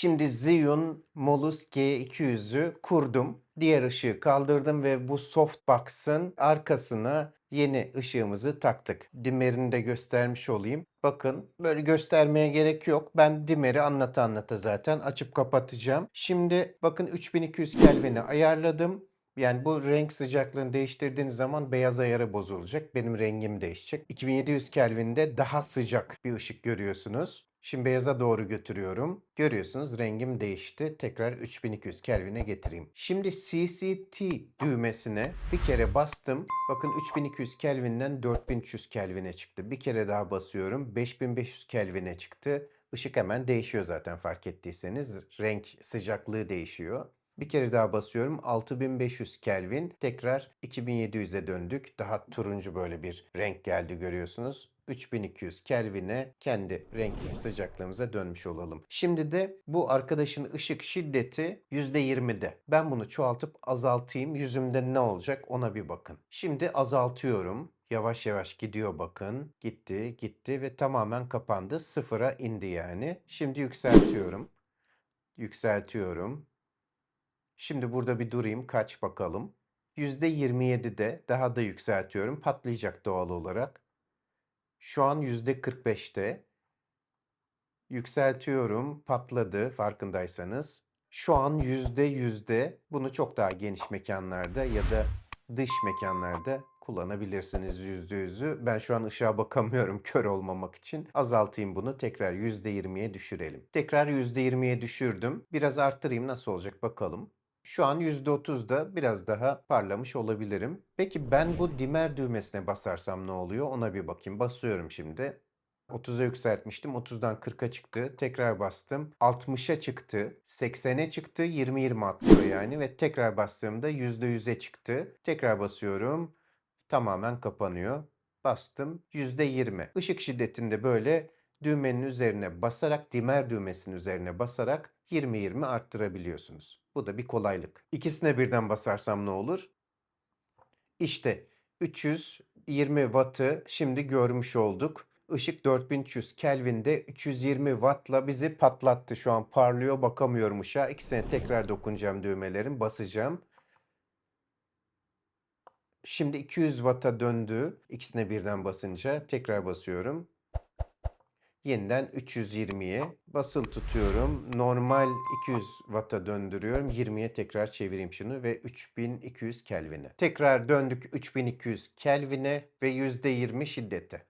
Şimdi Xeon Molus G200'ü kurdum. Diğer ışığı kaldırdım ve bu softbox'ın arkasına yeni ışığımızı taktık. Dimerini de göstermiş olayım. Bakın böyle göstermeye gerek yok. Ben dimeri anlata anlata zaten açıp kapatacağım. Şimdi bakın 3200 Kelvin'i ayarladım. Yani bu renk sıcaklığını değiştirdiğiniz zaman beyaz ayarı bozulacak. Benim rengim değişecek. 2700 Kelvin'de daha sıcak bir ışık görüyorsunuz. Şimdi beyaza doğru götürüyorum. Görüyorsunuz rengim değişti. Tekrar 3200 Kelvin'e getireyim. Şimdi CCT düğmesine bir kere bastım. Bakın 3200 Kelvin'den 4300 Kelvin'e çıktı. Bir kere daha basıyorum. 5500 Kelvin'e çıktı. Işık hemen değişiyor zaten fark ettiyseniz. Renk sıcaklığı değişiyor. Bir kere daha basıyorum. 6500 Kelvin. Tekrar 2700'e döndük. Daha turuncu böyle bir renk geldi görüyorsunuz. 3200 Kelvin'e kendi renk sıcaklığımıza dönmüş olalım. Şimdi de bu arkadaşın ışık şiddeti %20'de. Ben bunu çoğaltıp azaltayım. Yüzümde ne olacak ona bir bakın. Şimdi azaltıyorum. Yavaş yavaş gidiyor bakın. Gitti, gitti ve tamamen kapandı. Sıfıra indi yani. Şimdi yükseltiyorum. Yükseltiyorum. Şimdi burada bir durayım. Kaç bakalım. %27'de daha da yükseltiyorum. Patlayacak doğal olarak. Şu an %45'te. Yükseltiyorum. Patladı farkındaysanız. Şu an %100'de. Bunu çok daha geniş mekanlarda ya da dış mekanlarda kullanabilirsiniz %100'ü. Ben şu an ışığa bakamıyorum kör olmamak için. Azaltayım bunu. Tekrar %20'ye düşürelim. Tekrar %20'ye düşürdüm. Biraz arttırayım nasıl olacak bakalım. Şu an %30'da biraz daha parlamış olabilirim. Peki ben bu dimer düğmesine basarsam ne oluyor? Ona bir bakayım. Basıyorum şimdi. 30'a yükseltmiştim. 30'dan 40'a çıktı. Tekrar bastım. 60'a çıktı. 80'e çıktı. 20-20 atlıyor yani. Ve tekrar bastığımda %100'e çıktı. Tekrar basıyorum. Tamamen kapanıyor. Bastım. %20. Işık şiddetinde böyle düğmenin üzerine basarak, dimer düğmesinin üzerine basarak 20-20 arttırabiliyorsunuz. Bu da bir kolaylık. İkisine birden basarsam ne olur? İşte 320 wattı şimdi görmüş olduk. Işık 4300 Kelvin'de 320 wattla bizi patlattı. Şu an parlıyor bakamıyorum ışığa. İkisine tekrar dokunacağım düğmelerin basacağım. Şimdi 200 watt'a döndü. İkisine birden basınca tekrar basıyorum. Yeniden 320'ye basılı tutuyorum. Normal 200 Watt'a döndürüyorum. 20'ye tekrar çevireyim şunu ve 3200 Kelvin'e. Tekrar döndük 3200 Kelvin'e ve %20 şiddete.